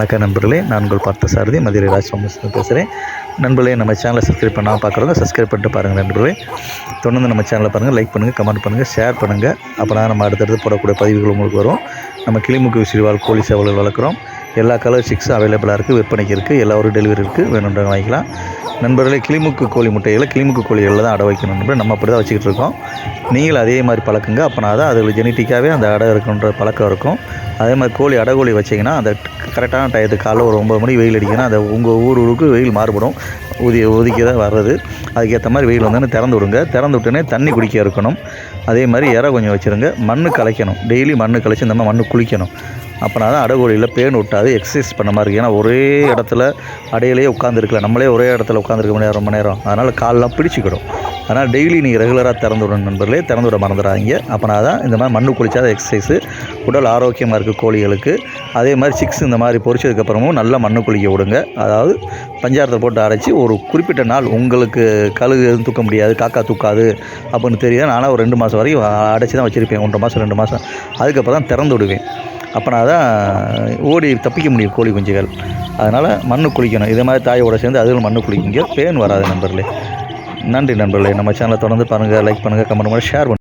வணக்கம் நண்பர்களே நான் உங்கள் பார்த்த சாரதி மதுரை ராஜ் பேசுகிறேன் நண்பர்களே நம்ம சேனலை சப்ஸ்கிரைப் பண்ணால் பார்க்குறவங்க சப்ஸ்கிரைப் பண்ணிட்டு பாருங்கள் நண்பர்களே. தொடர்ந்து நம்ம சேனலை பாருங்கள் லைக் பண்ணுங்கள் கமெண்ட் பண்ணுங்கள் ஷேர் பண்ணுங்கள் அப்போ தான் நம்ம அடுத்தடுத்து போடக்கூடிய பதிவுகள் உங்களுக்கு வரும். நம்ம கிளிமுக்கு விசிறிவால் கோழி சேவல்கள் வளர்க்குறோம். எல்லா கலர் சிக்ஸும் அவைலபிளாக இருக்குது விற்பனைக்கு இருக்குது எல்லா ஒரு டெலிவரி இருக்குது வேணுன்றவங்க வாங்கிக்கலாம். நண்பர்களே கிளிமுக்கு கோழி முட்டைகளை கிளிமுக்கு கோழிகளில் தான் அடை வைக்கணும் நண்பர்களே. நம்ம அப்படி தான் வச்சுக்கிட்டு இருக்கோம். நீங்களும் அதே மாதிரி பழக்குங்க. அப்போனா தான் அதில் ஜெனட்டிக்காகவே அந்த அடை இருக்குன்ற பழக்கம் இருக்கும். அதே மாதிரி கோழி அடகோழி வச்சிங்கன்னா அந்த கரெக்டான டயத்துக்கு காலைல ஒரு ஒம்பது மணி வெயில் அடிக்கணும் அந்த உங்கள் ஊர் ஊருக்கு வெயில் மாறுபடும். உதி ஒதுக்கி தான் வர்றது. அதுக்கேற்ற மாதிரி வெயில் வந்தோடனே திறந்து விடுங்க. திறந்து விட்டோன்னே தண்ணி குடிக்க இருக்கணும். அதே மாதிரி இறை கொஞ்சம் வச்சுருங்க. மண் கலைக்கணும். டெய்லி மண் கலைச்சி இந்த மாதிரி மண் குளிக்கணும். அப்போனா தான் அடகோழியில் பேன் விட்டாது எக்ஸசைஸ் பண்ண மாதிரி இருக்கும் ஏன்னா ஒரே இடத்துல அடையிலேயே உட்காந்துருக்கலாம் நம்மளே ஒரே இடத்துல உட்காந்துருக்க முடியாது ரொம்ப நேரம். அதனால் காலெலாம் பிடிச்சிக்கிடும். அதனால் டெய்லி நீங்கள் ரெகுலராக திறந்து விடணும் நண்பர்களே. திறந்து விட மறந்துடாதீங்க. அப்போனா தான் இந்த மாதிரி மண்ணு குளிச்சாத எக்ஸசைஸு உடல் ஆரோக்கியமாக இருக்குது கோழிகளுக்கு அதே மாதிரி சிக்ஸ் இந்த மாதிரி பொரிச்சதுக்கப்புறமும் நல்லா மண்ணு குளிக்க விடுங்க. அதாவது பஞ்சாரத்தை போட்டு அரைச்சி ஒரு குறிப்பிட்ட நாள் உங்களுக்கு கழுகு எதுவும் தூக்க முடியாது காக்கா தூக்காது அப்படின்னு தெரியுது? நானும் ஒரு ரெண்டு மாதம் வரைக்கும் அடைச்சி தான் வச்சுருப்பேன். ஒன்றரை மாதம் ரெண்டு மாதம் அதுக்கப்புறம் தான் திறந்து விடுவேன். அப்போனா தான் ஓடி தப்பிக்க முடியும் கோழி குஞ்சுகள். அதனால் மண்ணு குளிக்கணும். இதே மாதிரி தாயோட சேர்ந்து அதுகளும் மண்ணு குளிக்குங்க பேன் வராது நண்பர்களே. நன்றி நண்பர்களே. நம்ம சேனலை தொடர்ந்து பாருங்கள் லைக் பண்ணுங்கள் கமெண்ட் பண்ணுங்கள் ஷேர் பண்ணுங்கள்